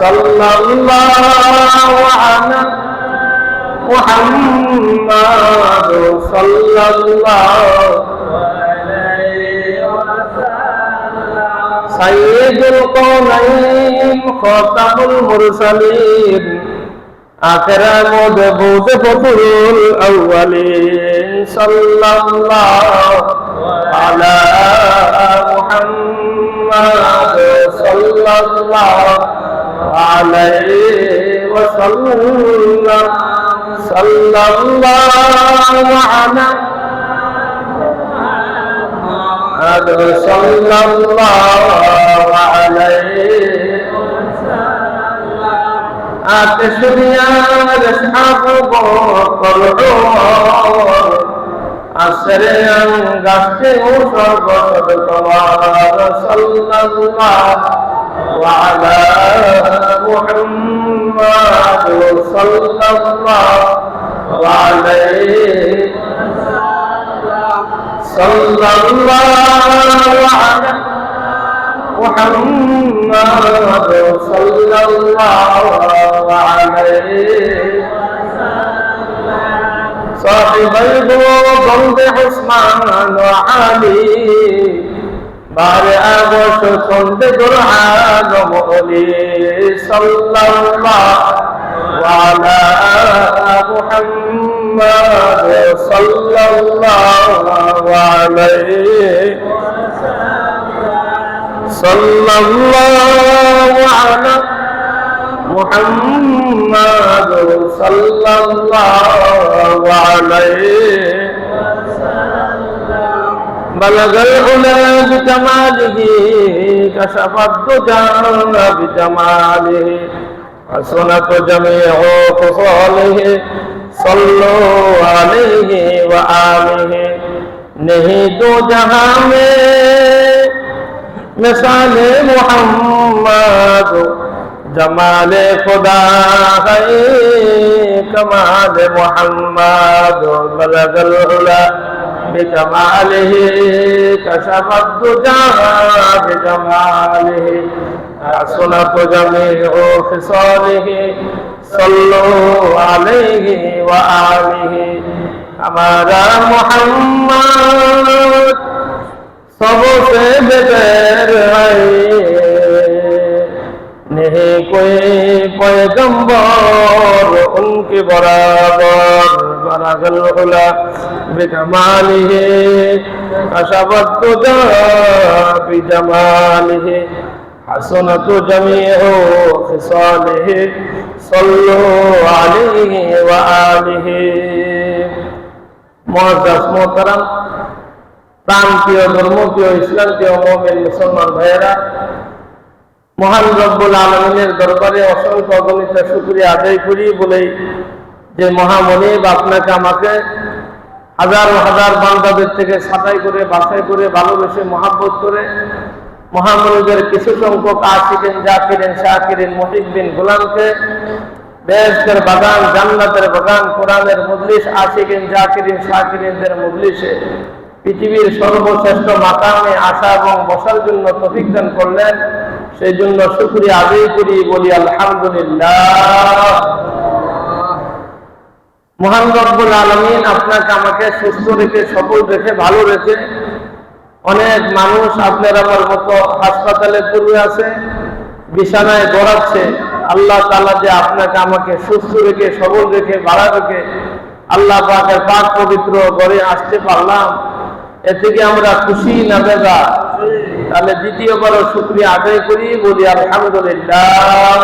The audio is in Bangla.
صلى الله على محمد صلى الله سيد القولين خاتم المرسلين أكرم دبوت فطر الأولين صلى الله على محمد صلى الله عليه وسلم صلى الله على محمد صلى الله عليه آتش ديار أصحاب بكر عمر أسرع غشته سربت তোমার صلى الله وعلى محمد صلى الله عليه صلى الله على محمد صلى الله عليه. صاحبي ضد عثمان وعلي. بار أبوش كنت قرآن مولي صلى الله وعلى محمد صلى الله عليه صلى الله على بلغ العلا بجماله كشف الدجى بجماله حسنت جميع خصاله صلوا عليه وآله نہیں دو جہاں میں مثال محمد جمال خدا ہے کمال محمد بلغ العلا بجماله كشف الدجى بجماله حسنت جميع خصاله صلوا عليه وآله ہمارا محمد سب سے بغیر ہے نہیں کوئی پیغمبر ان کے برابر بنا گل विजमानिहे। अशब्दुदाभिजमानिहे हसनतु जमीहो खिसालिहे सल्लो अलैहि व आलिहि। मोहतरम मोहतरम, प्रांतीय धर्मों के इस्लाम के ओमों में मुसलमान, भैरा, महान रब्बुल आलमीनের দরবারে অসংখ্য অগণিত শুকরিয়া আদায় করি বলেই যে মহামনিব আপনাকে আমাকে হাজার হাজার বান্দাদের থেকে ছাঁটাই করে, বাছাই করে, ভালোবেসে মহাব্বত করে মহামনিবের কিছু সংখ্যক আশিকেন, জাকিরেন, শাকিরেন মহিদ্দিন গোলামকে বেহেস্তের বাগান, জান্নাতের বাগান, কোরআনের মজলিস, আশিকিন, জাকিরিন, শাকিরিনদের মজলিসে পৃথিবীর সর্বশ্রেষ্ঠ মাকামে আসা এবং বসার জন্য তফিক দান করলেন। সেই জন্য শুক্রিয়া আদায় করি, বলি আলহামদুলিল্লাহ। মহান রব্বুল আলমিন আপনাকে আমাকে সুস্থ রেখে সফল রেখে, ভালো রেখে অনেক মানুষ আপনার আমার মতো হাসপাতালে পড়ে আছে, বিছানায় গড়াচ্ছে। আল্লাহ তালা যে আপনাকে আমাকে সুস্থ রেখে, সবল রেখে বাড়া রেখে আল্লাহ পাকের পাক পবিত্র ঘরে আসতে পারলাম। এ থেকে আমরা খুশি না বেগা? তাহলে দ্বিতীয়বারও শুক্রিয়া আদায় করি, বলি আলহামদুলিল্লাহ।